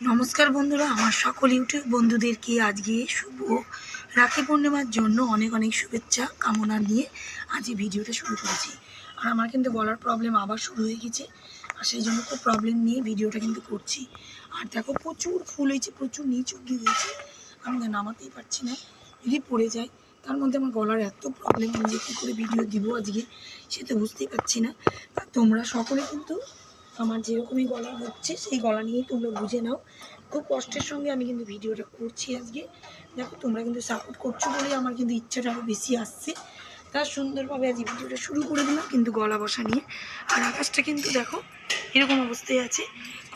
নমস্কার বন্ধুরা, আমার সকল ইউটিউব বন্ধুদেরকে আজকে শুভ রাখি পূর্ণিমার জন্য অনেক অনেক শুভেচ্ছা, কামনা নিয়ে আজ এই ভিডিওটা শুরু করেছি। আর আমার কিন্তু গলার প্রবলেম আবার শুরু হয়ে গেছে, আর সেই জন্য খুব প্রবলেম নিয়ে ভিডিওটা কিন্তু করছি। আর দেখো, প্রচুর ফুল হয়েছে, প্রচুর নিচ অব্দি হয়েছে, আমি না নামাতেই পারছি না, যদি পড়ে যায়। তার মধ্যে আমার গলার এত প্রবলেম যে কী করে ভিডিও দিব আজকে, সে তো বুঝতেই পারছি না। তা তোমরা সকলে কিন্তু আমার যেরকমই গলা হচ্ছে, সেই গলা নিয়েই তোমরা বুঝে নাও। খুব কষ্টের সঙ্গে আমি কিন্তু ভিডিওটা করছি আজকে। দেখো, তোমরা কিন্তু সাপোর্ট করছ বলেই আমার কিন্তু ইচ্ছাটা আরও বেশি আসছে। তার সুন্দরভাবে আজ ভিডিওটা শুরু করে দিলাম, কিন্তু গলা বসা নিয়ে। আর আকাশটা কিন্তু দেখো, এরকম অবস্থায় আছে।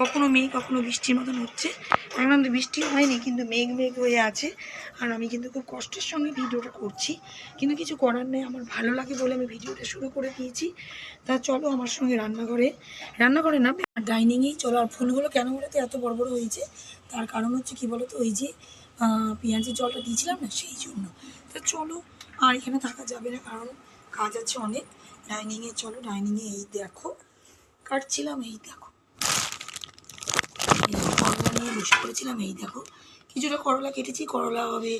কখনো মেঘ, কখনো বৃষ্টির মতন হচ্ছে। এখন কিন্তু বৃষ্টি হয়নি, কিন্তু মেঘ মেঘ হয়ে আছে। আর আমি কিন্তু খুব কষ্টের সঙ্গে ভিডিওটা করছি। কিন্তু কিছু করার নেই, আমার ভালো লাগে বলে আমি ভিডিওটা শুরু করে দিয়েছি। তা চলো আমার সঙ্গে রান্নাঘরে। রান্নাঘরে না ডাইনিংয়েই চলো। আর ফুলগুলো কেন এত বড় বড় হয়েছে। তার কারণ হচ্ছে কি বলতো ওই যে পেঁয়াজের জলটা দিয়েছিলাম না, সেই জন্য। তা চলো আর এখানে থাকা যাবে না, কারণ কাজ আছে অনেক। ডাইনিংয়ে চলো ডাইনিংয়ে এই দেখো। কাটছিলাম এই দেখো। করলা নিয়ে বসে পড়েছিলাম, এই দেখো। কিছুটা করলা কেটেছি, করলা হবে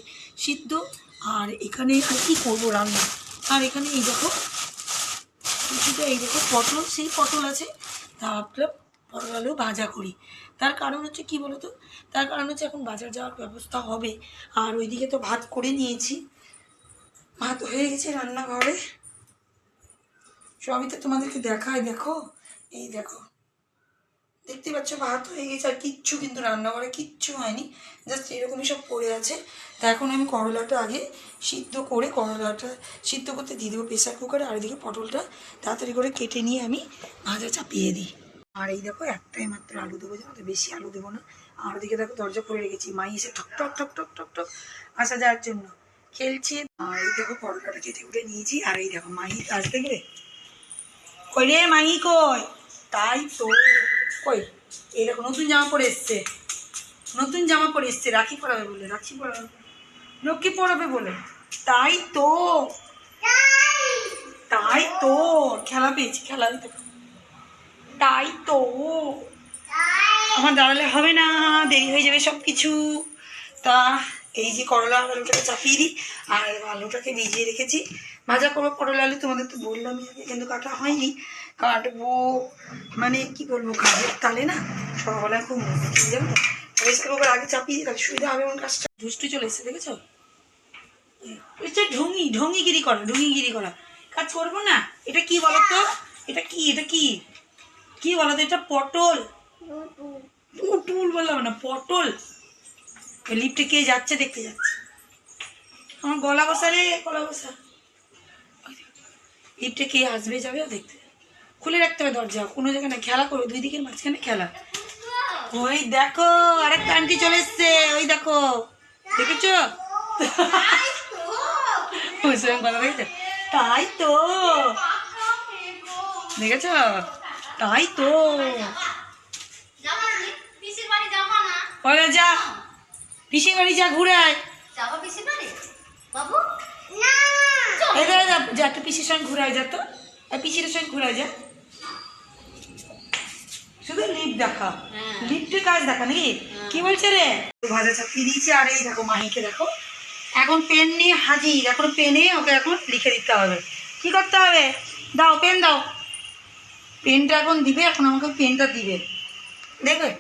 সিদ্ধ। আর এখানে আর কি করব রান্না? আর এখানে এই দেখো, কিছুটা এই দেখো পটল, সেই পটল আছে। ভাবলাম পটল আলু ভাজা করি। তার কারণ হচ্ছে কি বলতো? তার কারণ হচ্ছে এখন বাজার যাওয়ার ব্যবস্থা হবে। আর ওইদিকে তো ভাত করে নিয়েছি। ভাত হয়ে গেছে রান্নাঘরে। সবই তো তোমাদেরকে দেখায়, দেখো। এই দেখো। দেখতে পাচ্ছ, ভাত হয়ে গেছে, আর কিচ্ছু কিন্তু রান্নাঘরে কিচ্ছু হয়নি। জাস্ট এরকমই সব পড়ে আছে। তা এখন আমি করলাটা আগে সিদ্ধ করে, করলাটা সিদ্ধ করতে দিয়ে দেবো প্রেশার কুকারে আর এদিকে পটলটা তাড়াতাড়ি করে কেটে নিয়ে আমি ভাজা চাপিয়ে দিই। আর এই দেখো, একটাই মাত্র আলু দেবো, জানো তো? বেশি আলু দেবো না। আর ওদিকে দেখো, দরজা করে রেখেছি। মাই এসে ঠক ঠক ঠক ঠক ঠক ঠক, আসা যাওয়ার জন্য। খেলছে। আর এই দেখো পরোটাটা কেটে উঠে নিয়েছি। আর এই দেখো দেখবে কই রে মাই কই? তাই তো। কই? এই দেখো, নতুন জামা পরে এসছে। নতুন জামা পরে এসছে। রাখি পরাবে বলে, রাখি পরাবে লক্ষ্মী পরাবে বলে। তাই তো। তাই তো। খেলা পেয়েছি, খেলা তাই তো। আমার দাঁড়ালে হবে না, দেরি হয়ে যাবে সব কিছু তা এই যে করলা আলুটাকে চাপিয়ে দিই আর আলুটাকে ভিজিয়ে রেখেছি। ভাজা করব করলা আলু তোমাদের তো বললামই আগে কিন্তু কাটা হয়নি। কাটবো মানে কি বলব কাজের তালে না সকালবেলায় খুব মুশকিল জানো? তো প্রেসার কুকার আগে চাপিয়ে দিই তাহলে সুবিধা হবে এমন কাজটা। দুষ্টু চলে এসেছে দেখেছ? এটা ঢুঙি ঢুঙিগিরি করা ঢুঙিগিরি করা। কাজ করব না এটা কি বলতো? এটা কি এটা কি? কি বলতো? এটা পটল। পুটুল বললাম না পটল। লিফটে কে যাচ্ছে দেখতে যাচ্ছে। আমার গলা বসা রে গলা বসা। লিফটে কে আসবে যাবে দেখতে। খুলে রাখতে হবে দরজা কোনো জায়গায় না খেলা করবে দুই দিকের মাঝখানে খেলা। ওই দেখো আরেকটা আন্টি চলে এসছে ওই দেখো। দেখেছ? তাই তো। দেখেছ? তাই তো। যা। পিসির বাড়ি যা ঘুরে আয়। যাব পিসির বাড়ি বাবু? না। এখানে যা একটু পিসির সঙ্গে ঘুরে আয় যা তো। পিসির সঙ্গে ঘুরে যা। শুধু লিফট দেখা। হ্যাঁ। কাজ দেখা নাকি? কি বলছে রে? ভাজা দিয়েছি আর এই দেখো মাহিকে দেখো। এখন পেন নিয়ে হাজির এখন পেনে ওকে এখন লিখে দিতে হবে। কি করতে হবে? দাও পেন দাও। পেনটা এখন দিবে এখন আমাকে পেনটা দিবে। দেখবে?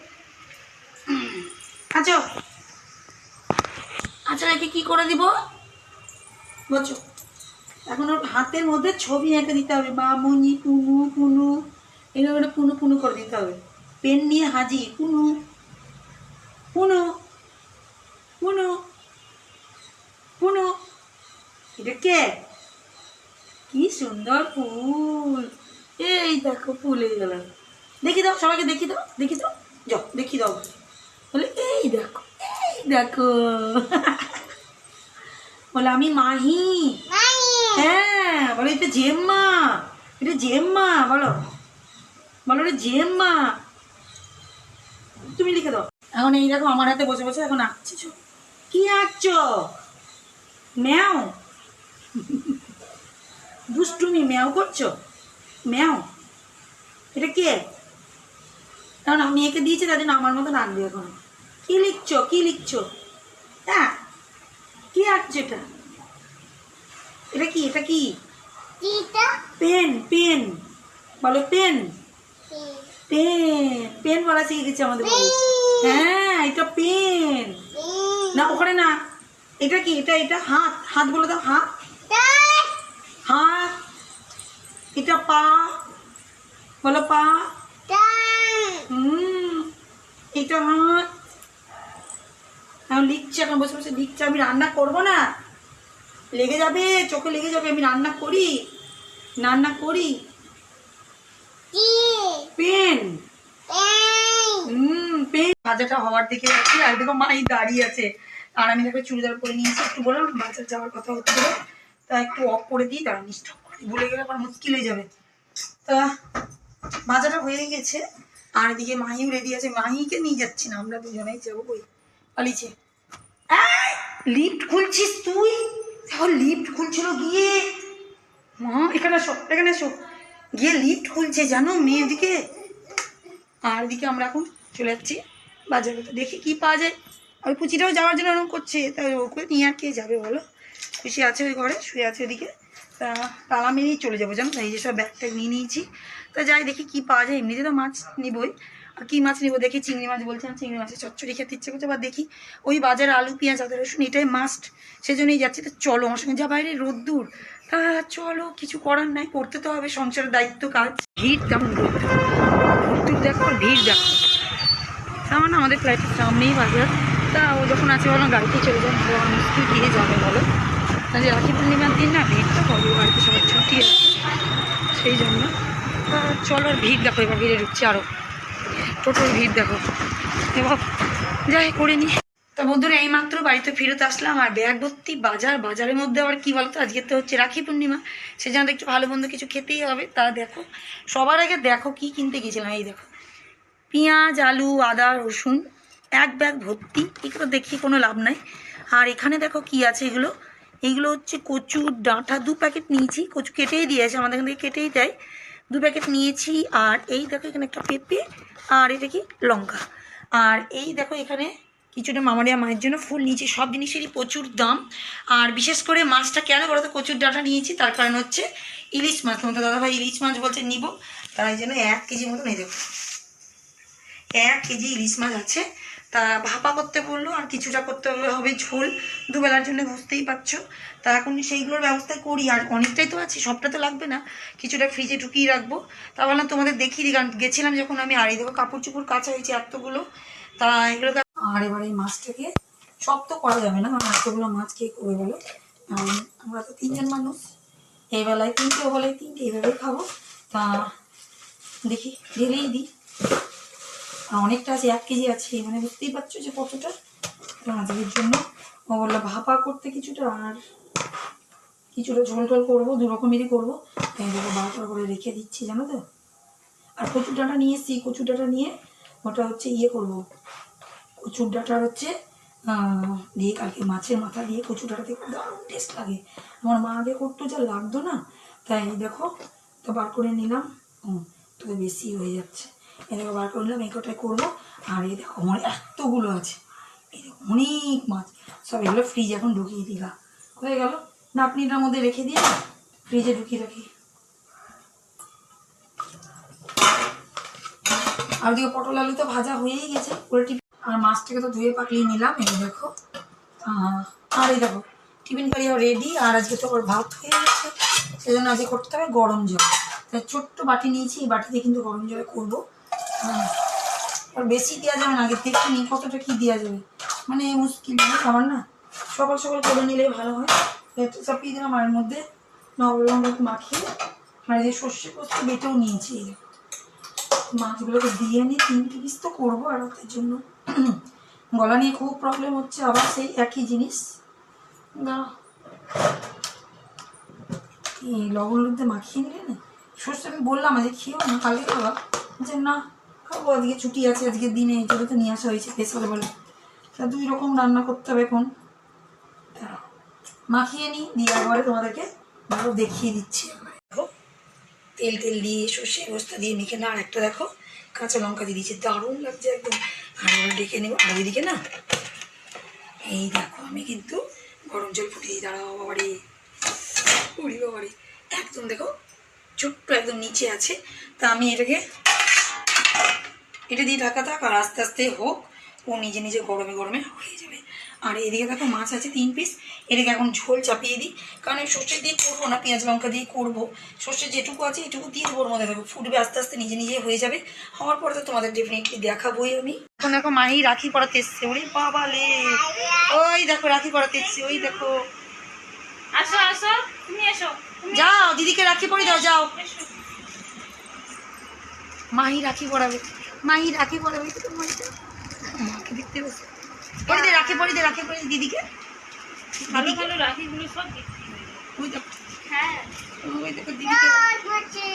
আচ্ছা আচ্ছা একে কি করে দিব? বলছো, এখন ওর হাতের মধ্যে ছবি এঁকে দিতে হবে। মামুনি পুনু পুনু এরকম একটা পুনু পুনু করে দিতে হবে। পেন নিয়ে হাজি পুনু পুনু পুনু পুনু এটা কে? কি সুন্দর ফুল। এই দেখো ফুল এই গেল। দেখি দাও, সবাইকে দেখি দাও দেখি দাও। যাও, দেখি দাও। বলে, এই দেখো এই দেখো। বলে আমি মাহি। হ্যাঁ বলো এটা জেম্মা। এটা জেম্মা। বলো। বলো এটা জেম্মা। তুমি লিখে দাও। এখন এই দেখো আমার হাতে বসে বসে এখন আঁকছিস কি আঁকছ? ম্যাও। দুষ্টুমি ম্যাও করছ? ম্যাও। এটা কে? কারণ আমি একে দিয়েছি তার জন্য আমার মতন আঁকবে এখন। কি লিখছো? কি লিখছো? হ্যাঁ। কি আঁকছো এটা এটা কি? এটা কি? Pen pen. বলো পেন। পেন। পেন। বলা শিখে গেছে আমাদের হ্যাঁ এটা পেন। না ওখানে না। এটা কি? এটা এটা হাত। হাত বলে দাও হাত। হাত। এটা পা। বলো পা হুম এটা হাত এখন বসে বসে লিখছে আমি রান্না করব না। লেগে যাবে চোখে লেগে যাবে আমি রান্না করি রান্না করি। পেন। হুম পেন। ভাজাটা হওয়ার দিকে যাচ্ছি আর দেখো মাই দাঁড়িয়ে আছে। আর আমি দেখো চুড়িদার পরে নিয়েছি একটু বললাম বাজার যাওয়ার কথা হচ্ছিল তা একটু অফ করে দিই তারা নিশ্চয় করে। ভুলে গেলে আবার মুশকিল হয়ে যাবে। তা ভাজাটা হয়ে গেছে আর এদিকে মাহিও রেডি আছে। মাহিকে নিয়ে যাচ্ছি না আমরা দুজনেই যাব বই পালিয়েছে লিফট খুলছিস তুই? দেখো লিফট খুলছিল গিয়ে। মা, এখানে এসো এখানে এসো। গিয়ে লিফট খুলছে, জানো মেয়ে দিকে? আর এদিকে আমরা এখন চলে যাচ্ছি বাজারে দেখি কি পাওয়া যায়। ওই কুচিটাও যাওয়ার জন্য এরকম করছে। তা ওকে নিয়ে আর কে যাবে বলো? খুশি আছে ওই ঘরে, শুয়ে আছে ওদিকে। তা তালা মেরেই চলে যাব, জানো? এই যে সব ব্যাগ ট্যাগ নিয়ে নিয়েছি। তা যাই, দেখি কি পাওয়া যায়। এমনিতে তো মাছ নিবই। আর কী মাছ নিবো? দেখি চিংড়ি মাছ বলছিলাম চিংড়ি মাছের চচ্চড়ি খেতে ইচ্ছে করছে, বা দেখি ওই বাজারে আলু, পেঁয়াজ, আদা, রসুন, এটাই মাস্ট সেজন্যই যাচ্ছি। তো চলো আমার সঙ্গে। যা বাইরে, রোদ্দুর। তা চলো, কিছু করার নাই, করতে তো হবে, সংসারের দায়িত্ব, কাজ। ভিড় তেমন রোদ্দুর দেখো আর ভিড় দেখো। তেমন আমাদের ফ্লাইটের সামনেই বাজার। তা ও যখন আছে বলো গাড়িতে চলে যান মুশকিল দিয়ে যাবে, বলো। তাহলে রাখি পূর্ণিমার দিন না ভিড় তো হবে বাড়িতে সবার ছুটি আছে, সেই জন্য। চলো, আর ভিড় দেখো, এবার ভিড়ে ঢুকছে আরও টোটোর ভিড় দেখো। এবার যাই করে নি। তা বন্ধুরা, এইমাত্র বাড়িতে ফেরত আসলাম আর ব্যাগ ভর্তি বাজার, বাজারের মধ্যে আবার কী বলতো? আজকে তো হচ্ছে রাখি পূর্ণিমা। সেজন্য একটু ভালো মন্দ কিছু খেতেই হবে। তা দেখো, সবার আগে দেখো কি কিনতে গেছিলাম, এই দেখো। পেঁয়াজ, আলু, আদা, রসুন, এক ব্যাগ ভর্তি। এগুলো দেখি কোনো লাভ নাই। আর এখানে দেখো কি আছে এগুলো? এইগুলো হচ্ছে কচুর ডাঁটা। দু প্যাকেট নিয়েছি। কচু কেটেই দিয়েছে, আমাদের এখান থেকে কেটেই দেয়। দু প্যাকেট নিয়েছি, আর এই দেখো এখানে একটা পেঁপে, আর এটা কি? লঙ্কা। আর এই দেখো এখানে কিছুটা মামারিয়া মায়ের জন্য ফুল নিয়েছি, সব জিনিসেরই প্রচুর দাম। আর বিশেষ করে মাছটা কেন বলো তো, কচুর ডাঁটা নিয়েছি, তার কারণ হচ্ছে ইলিশ মাছ। তোমার দাদাভাই ইলিশ মাছ বলছে, নিব। তার জন্য এক কেজি মতন, এই দেখো, এক কেজি ইলিশ মাছ আছে। তা ভাপা করতে বলল, আর কিছুটা করতে হবে ঝোল। দুবেলার জন্য বুঝতেই পারছ। তা এখন সেইগুলোর ব্যবস্থা করি, আর অনেকটাই তো আছে, সবটা তো লাগবে না। কিছুটা ফ্রিজে ঢুকিয়ে রাখব। তা বললাম তোমাদের দেখিয়ে দিই, কারণ গেছিলাম যখন আমি আর দেখো কাপড় চুপড় কাঁচা হয়েছে এতগুলো। তা এগুলো তো- আর এবার এই মাছটাকে, সব তো করা যাবে না, কারণ এতগুলো মাছ কে করবে বলো? আমরা তো তিনজন মানুষ। এই বেলায় তিনটে ও বেলায় তিনটে, এইভাবেই খাব। তা দেখি, ঢেলেই দিই। অনেকটা আছে এক কেজি আছে মানে বুঝতেই পারছ যে কতটা। আজকের জন্য। ও বলল, ভাপা করতে কিছুটা আর কিছুটা ঝোল টোল করব, দু রকমেরই করব। তাই দেখো বারোটা করে রেখে দিচ্ছি, জানো তো? আর কচুর ডাঁটা নিয়ে এসছি, কচুর ডাঁটা নিয়ে। ওটা হচ্ছে ইয়ে করব। কচুর ডাঁটার হচ্ছে দিয়ে কালকে মাছের মাথা দিয়ে কচু ডাঁটা দিয়ে দারুণ টেস্ট লাগে। আমার মা আগে করতো, যা লাগতো না। তাই দেখো, তো বার করে নিলাম। তো বেশি হয়ে যাচ্ছে। এই দেখো বার করে নিলাম এই কটাই করব। আর এই দেখো, আমার এতগুলো আছে। এই দেখো, অনেক মাছ। সব এগুলো ফ্রিজ এখন ঢুকিয়ে দিলা। হয়ে গেল। নাপনিটার মধ্যে রেখে দিয়ে ফ্রিজে ঢুকিয়ে রাখি। আর ওদিকে পটল আলু তো ভাজা হয়েই গেছে। পুরো টিফিন আর মাছটাকে তো ধুয়ে পাকলিয়ে নিলাম, এই দেখো। আর এই দেখো, টিফিন কারিও রেডি আর আজকে তো ওর ভাত হয়ে গেছে। সেজন্য আজকে করতে হবে গরম জল। ছোট্ট বাটি নিয়েছি, এই বাটিতে কিন্তু গরম জলে করব। আর বেশি দেওয়া যাবে না, আগে দেখিনি কতটা কী দেওয়া যাবে। মানে মুশকিল না খাবার না, সকাল সকাল করে নিলে ভালো হয়। একটু চাপিয়ে দিলাম আর মধ্যে নবরঙ্গ মাখিয়ে, আর যে সর্ষে পোস্ত বেটেও নিয়েছি। মাছগুলোকে দিয়ে নিই তিনটে পিস তো করব আর রাতের জন্য। গলা নিয়ে খুব প্রবলেম হচ্ছে, আবার সেই একই জিনিস। না। এই লবণ মধ্যে মাখিয়ে নিলে না, সর্ষে আমি বললাম আজকে খেয়েও না, কালকে খাওয়া। যে না খাব, আজকে ছুটি আছে, আজকে দিনে এই তো নিয়ে আসা হয়েছে স্পেশাল বলে। তা দুই রকম রান্না করতে হবে এখন। মাখিয়ে নিই, দিয়ে একবারে তোমাদেরকে ভালো দেখিয়ে দিচ্ছি। দেখো, তেল তেল দিয়ে সর্ষে বস্তা দিয়ে মেখে না আর একটা দেখো, কাঁচা লঙ্কা দিয়ে দিয়েছি। দারুণ লাগছে একদম। আর ডেকে নেব। আর ওইদিকে না, এই দেখো, আমি কিন্তু গরম জল ফুটিয়ে দিই দাঁড়াও বাবারে, উড়ি বাবারে। একদম দেখো, ছোট্ট একদম নিচে আছে। তা আমি এটাকে এটা দিয়ে ঢাকা থাক আর আস্তে আস্তে হোক ও নিজে নিজে গরমে গরমে হয়ে যাবে। আর এদিকে দেখো মাছ আছে তিন পিস এদিকে এখন ঝোল চাপিয়ে দিই কারণ আমি সর্ষে দিয়ে করব না পেঁয়াজ লঙ্কা দিয়ে করব। সর্ষে যেটুকু আছে এটুকু দিয়ে দেবো ওর মধ্যে দেখো ফুটবে আস্তে আস্তে নিজে নিজে হয়ে যাবে। হওয়ার পরে তো তোমাদের ডেফিনেটলি দেখাবোই আমি। এখন দেখো মাহি রাখি পড়াতে এসছে ওরে বাবা লে ওই দেখো রাখি পড়াতে এসছে ওই দেখো। আসো আসো তুমি এসো যাও দিদিকে রাখি পরে দাও যাও। মাহি রাখি পড়াবে মাহি রাখি পড়াবে তো মাহিটা মাকে দেখতে পেয়েছে পরে দে রাখি পরে দে রাখি পরে দিদিকে। ভালো ভালো রাখিগুলো সব ওই দেখো। হ্যাঁ। ওই দেখো দিদিকে।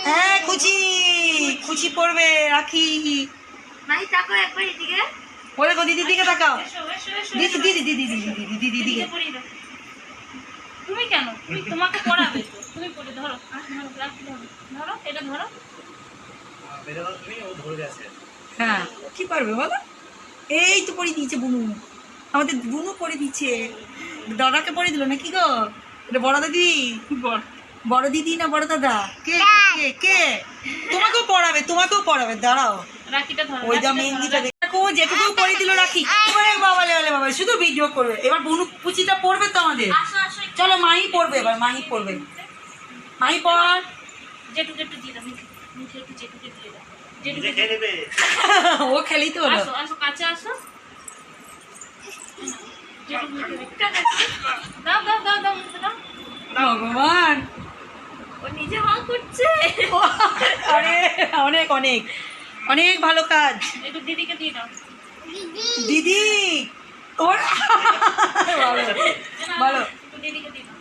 হ্যাঁ খুচি খুচি পড়বে রাখি। মাহি তাকো একবার এদিকে। ও দেখো দিদির দিকে তাকাও। দিদি দিদি দিদি দিদি দিদি দিদি তুমি কেন? তুমি তোমাকে পড়াবে তো। তুমি পড়ে ধরো। আহ, ধরো, রাখি ধরো। ধরো এটা ধরো। হ্যাঁ। কি পারবে বলো? এই তো পরে দিয়েছে বুনু। আমাদের বুনু পরে দিচ্ছে। দাদাকে পরে দিল না কি গো? এটা বড় দিদি? বড়। দিদি না বড় দাদা? কে কে কে তোমাকেও পড়াবে তোমাকেও পড়াবে। দাঁড়াও। ওই যা রাখিটা মেহেন্দিটা ধরো। দেখো যেটুকু পরে দিল রাখি। ওরে বাবা লে বাবা শুধু ভিডিও করবে। এবার বুনু পুচিটা পড়বে তো আমাদের। চলো মাহি পড়বে এবার মাহি পড়বে। মাহি পড়। একটু দিয়ে দাও একটু যেটুকু ও খেলেই তো হলো আসো আসো কাছে আসো যেটুকু মুখে দিও। দাও দাও দাও দাও দাও ভগবান। ও নিজে মা করছে। আরে অনেক অনেক। অনেক ভালো কাজ। একটু দিদিকে দিয়ে দাও। দিদি ওর ভালো। ভালো দিদিকে দিয়ে দাও।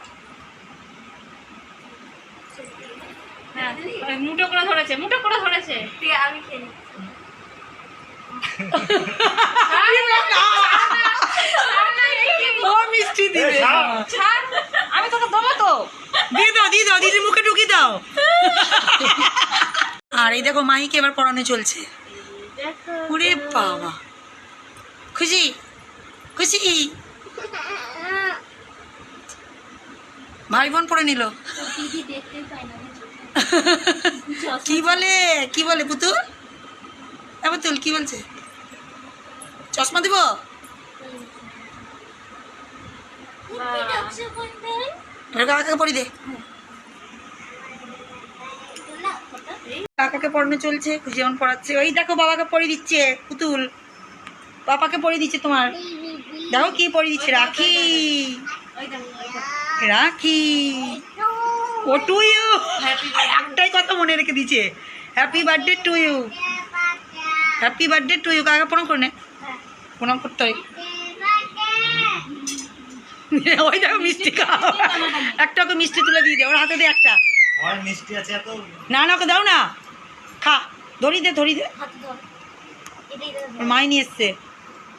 হ্যাঁ ওই করে ধরেছে মুঠো করে ধরেছে। আমি খেলি মিষ্টি দিবে। আমি তোকে দেবো তো। দিয়ে দাও দিয়ে দাও দিদির মুখে ঢুকিয়ে দাও। আর এই দেখো মাহিকে এবার পড়ানো চলছে। ওরে বাবা। খুশি? খুশি? ভাই বোন পড়ে নিল। দেখতে পাই না। কি বলে? কি বলে পুতুল? পুতুল, কি বলছে? চশমা দিব? কাকাকে পড়ি দে। কাকাকে পড়ানো চলছে, খুশি যেমন পড়াচ্ছে ওই দেখো বাবাকে পড়িয়ে দিচ্ছে, পুতুল। পাপাকে পড়িয়ে দিচ্ছে তোমার। দেখো কি পড়িয়ে দিচ্ছে, রাখি। রাখি। ও টু ইউ হ্যাপি একটাই কথা মনে রেখে দিচ্ছে happy birthday to you happy birthday to you কাকা প্রণাম করে নে। প্রণাম করতে হয়। ওই দেখো মিষ্টি খাও একটা ওকে মিষ্টি তুলে দিয়ে দে। ওর হাতে দে একটা। মিষ্টি আছে না না ওকে দাও না। খা। ধরি দে ধরি দে। মাই নিয়ে এসছে।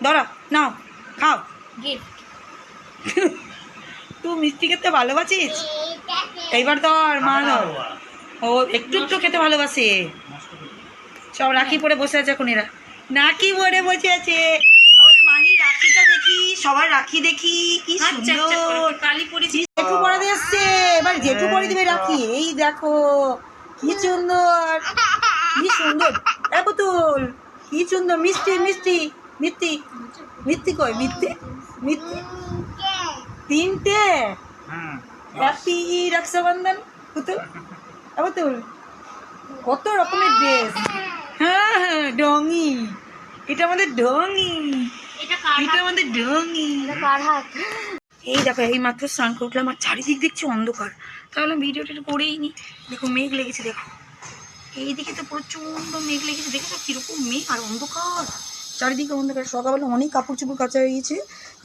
ধরো নাও খাও। গিফট তুই মিষ্টি খেতে ভালোবাসিস? এইবার ধর মা ধর ও একটু একটু খেতে ভালোবাসে। সব রাখি পরে বসে আছে এখন এরা। নাকি পরে বসে আছে। আমাদের রাখিটা দেখি সবার রাখি দেখি। কি আচ্ছা আচ্ছা সুন্দর। কালি পড়েছি জেঠু পরে এসছে। এবার জেঠু পরে দিবে রাখি। এই দেখো কি সুন্দর। কি সুন্দর। এ পুতুল কি সুন্দর। মিষ্টি মিষ্টি কই? তিনটে? হুম হ্যাপি রক্ষাবন্ধন পুতুল। কত রকমের ড্রেস হ্যাঁ হ্যাঁ ডঙি। এটা আমাদের এটা আমাদের এই দেখো এই মাত্র স্নান করে উঠলাম আর চারিদিক দেখছি অন্ধকার। তাহলে ভিডিওটা করেই নি। দেখো মেঘ লেগেছে দেখো। এইদিকে তো প্রচণ্ড মেঘ লেগেছে দেখো তো কীরকম মেঘ আর অন্ধকার। চারিদিকে অন্ধকার। সকালবেলা অনেক কাপড় চোপড় কাঁচা হয়ে গেছে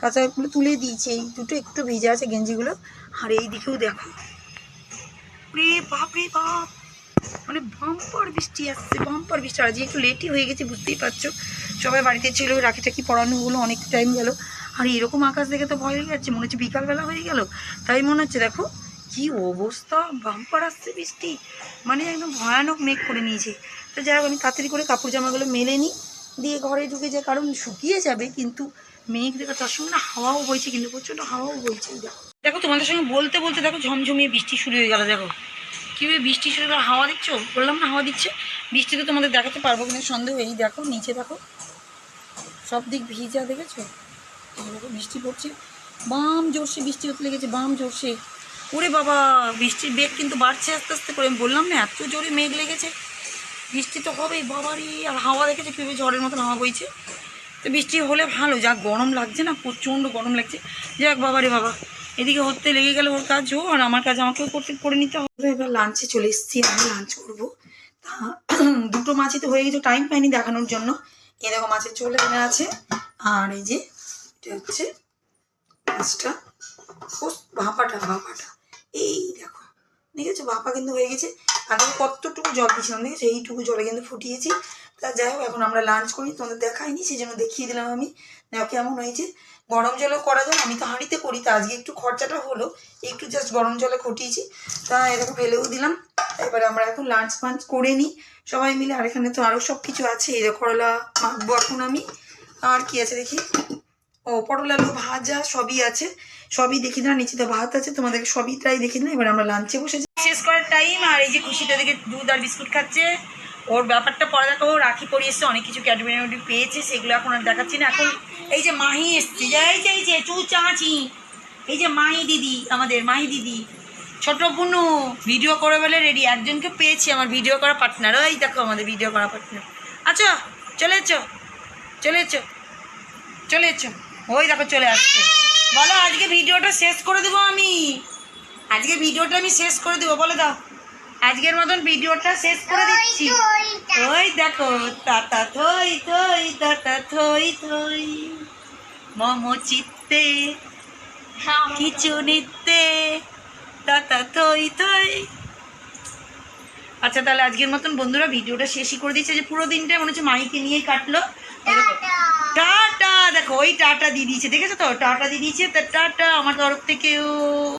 কাঁচাগুলো তুলে দিয়েছে। এই দুটো একটু ভিজে আছে গেঞ্জিগুলো। আর এই দিকেও দেখো। রে বাপ রে বাপ! মানে বাম্পার বৃষ্টি আসছে, বাম্পার বৃষ্টি। আর আজকে একটু লেটই হয়ে গেছে, বুঝতেই পারছ। সবাই বাড়িতে ছিল রাখি টাকি পড়ানো হলো অনেক টাইম গেল। আর এরকম আকাশ দেখে তো ভয় লেগে যাচ্ছে, মনে হচ্ছে বিকালবেলা হয়ে গেল। তাই মনে হচ্ছে, দেখো কি অবস্থা! বাম্পার আসছে বৃষ্টি। মানে একদম ভয়ানক মেঘ করে নিয়েছে। তো যাই হোক, আমি তাড়াতাড়ি করে কাপড় জামাগুলো মেলে নিই। দিয়ে ঘরে ঢুকে যায়, কারণ শুকিয়ে যাবে, কিন্তু মেঘ দেখো, তার সঙ্গে না হাওয়াও বইছে, কিন্তু প্রচণ্ড হাওয়াও বইছে দেখো। তোমাদের সঙ্গে বলতে বলতে দেখো, ঝমঝমিয়ে বৃষ্টি শুরু হয়ে গেল, দেখো। কীভাবে বৃষ্টি শুরু গেলো? হাওয়া দিচ্ছ? বললাম না হাওয়া দিচ্ছে। বৃষ্টি তো তোমাদের দেখাতে পারব কিন্তু সন্দেহ, এই দেখো, নিচে দেখো। সব দিক ভিজা, দেখেছ? দেখো, বৃষ্টি পড়ছে। বাম জোরসে বৃষ্টি হতে লেগেছে, বাম জোরসে। ওরে বাবা, বৃষ্টির বেগ কিন্তু বাড়ছে আস্তে আস্তে করে। আমি বললাম না, এত জোরে মেঘ লেগেছে। বৃষ্টি তো হবেই বাবারই আর হাওয়া দেখেছে কীভাবে ঝড়ের মতন হাওয়া বইছে। তো বৃষ্টি হলে ভালো, যা গরম লাগছে না, প্রচণ্ড গরম লাগছে। যাক বাবারে বাবা, এদিকে হতে লেগে গেলে ওর কাজ হোক, আর আমার কাজ আমাকেও করতে, করে নিতে হবে। এবার লাঞ্চে চলে এসেছি আমি লাঞ্চ করব। তা, দুটো মাছই তো হয়ে গেছে টাইম পাইনি দেখানোর জন্য। এই দেখো মাছের চলে এখানে আছে, আর এই যে, এটা হচ্ছে মাছটা ভাপাটা ভাপাটা। এই দেখো দেখেছ বাপা কিন্তু হয়ে গেছে। আগে কতটুকু জল দিয়েছিলাম দেখেছ এইটুকু জলে কিন্তু ফুটিয়েছি। তা যাই হোক, এখন আমরা লাঞ্চ করি, তোমাদের দেখাইনি সেই জন্য দেখিয়ে দিলাম আমি। দেখো কেমন হয়েছে। গরম জলেও করা যায়, আমি তো হাঁড়িতে করি, তা আজকে একটু খরচাটা হলো, একটু জাস্ট গরম জলে ফুটিয়েছি। তা এরকম ফেলেও দিলাম। এবারে আমরা এখন লাঞ্চ ফাঞ্চ করে নিই। সবাই মিলে, আর এখানে তো আরও সব কিছু আছে, এই করলা মাখবো এখন আমি। আর কি আছে দেখি? ও পটল আলু ভাজা সবই আছে, সবই দেখি না নিচে তো ভাত আছে, তোমাদেরকে সবই তাই দেখি না এবার আমরা লাঞ্চে বসেছি। শেষ করার টাইম আর এই যে খুশিটা দেখে দুধ আর বিস্কুট খাচ্ছে, ওর ব্যাপারটা পরে দেখো রাখি পরিয়ে এসছে, অনেক কিছু ক্যাডবেরি পেয়েছে, সেগুলো এখন আর দেখাচ্ছি না, এখন এই যে মাহি এসছে, এই যে এই যে চু চাঁচি এই যে মাহি দিদি, আমাদের মাহি দিদি, ছোট বুনু ভিডিও করে বলে রেডি একজনকে পেয়েছি আমার ভিডিও করা পার্টনার ওই দেখো আমাদের ভিডিও করা পার্টনার আচ্ছা চলে এসছো চলে এসছো চলে এসছো। ওই দেখো চলে আসছে। বলো আজকে ভিডিওটা শেষ করে দেবো আমি। আজকে ভিডিওটা আমি শেষ করে দেবো বলে দাও। আজকের মতন ভিডিওটা শেষ করে দিচ্ছি। ওই দেখো তাতা থই থই তাতা থই থই। মম চিত্তে কিছু নিত্যে তাতা থই থই। আচ্ছা তাহলে আজকের মতন বন্ধুরা ভিডিওটা শেষই করে দিচ্ছে। যে পুরো দিনটা মনে হচ্ছে মাইকে নিয়েই কাটলো। টাটা। দেখো, ওই টাটা দিয়ে দিয়েছে, দেখেছ তো? টাটা দিয়ে দিয়েছে, তা টাটা আমার তরফ থেকেও।